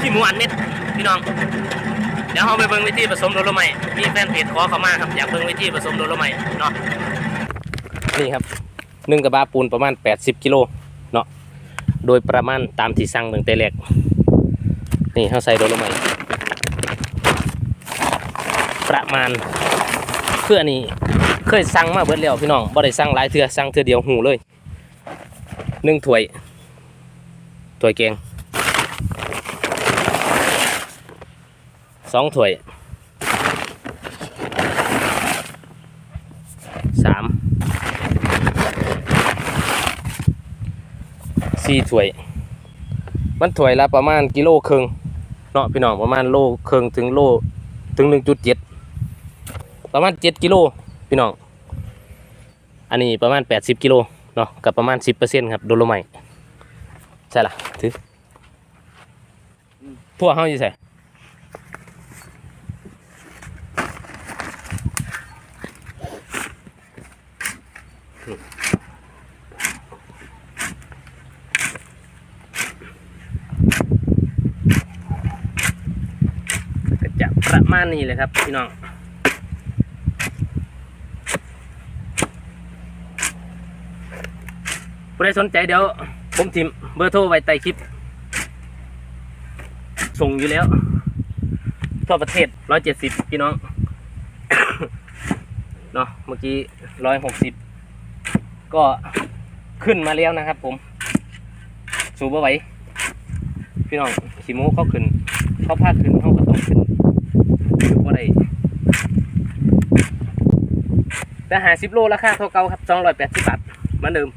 ขี้หมูอันเม็ดพี่น้องเดี๋ยวเราไปเบิ่งวิธีผสมโดโลไมต์มีแฟนเพจขอเข้ามาครับอยากเบิ่งวิธีผสมโดโลไมต์เนาะนี่ครับนึ่งกระบะปูนประมาณ 80กิโลเนาะโดยประมาณตามที่สั่งตั้งแต่แรกนี่เขาใส่โดโลไมต์ประมาณเพื่อนี่เคยสั่งมาเบิดแล้วพี่น้องบ่ได้สั่งหลายเทื่อสั่งเทื่อเดียวหูเลยนึ่งถ้วยถ้วยแกง สองถ้วยสามสี่ถ้วย มันถ้วยละประมาณกิโลครึ่งเนาะพี่น้องประมาณโลครึ่งถึงโลถึงหนึ่งจุดเจ็ดประมาณเจ็ดกิโลพี่น้อง อันนี้ประมาณแปดสิบกิโลเนาะกับประมาณสิบเปอร์เซ็นต์ครับโดโลไมใช่ละถือพวกเขาอยู่ใส่ ก็จะประมาณนี้เลยครับพี่น้องผู้ใดสนใจเดี๋ยว ผมทิมเบอร์โทรไว้ใต้คลิป ส่งอยู่แล้ว ทั่วประเทศร้อยเจ็ดสิบพี่น้อง เนาะเมื่อกี้ร้อยห ก็ขึ้นมาแล้วนะครับ ผม สูบเอาไว้พี่น้องขีโมเขาขึ้น เขาพาขึ้นเขาก็ต้องขึ้นว่าได้แต่หาสิบโลราคาเท่าเก่าครับสองร้อยแปดสิบบาทเหมือนเดิม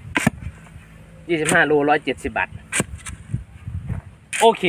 ยี่สิบห้าโลร้อยเจ็ดสิบบาท โอเค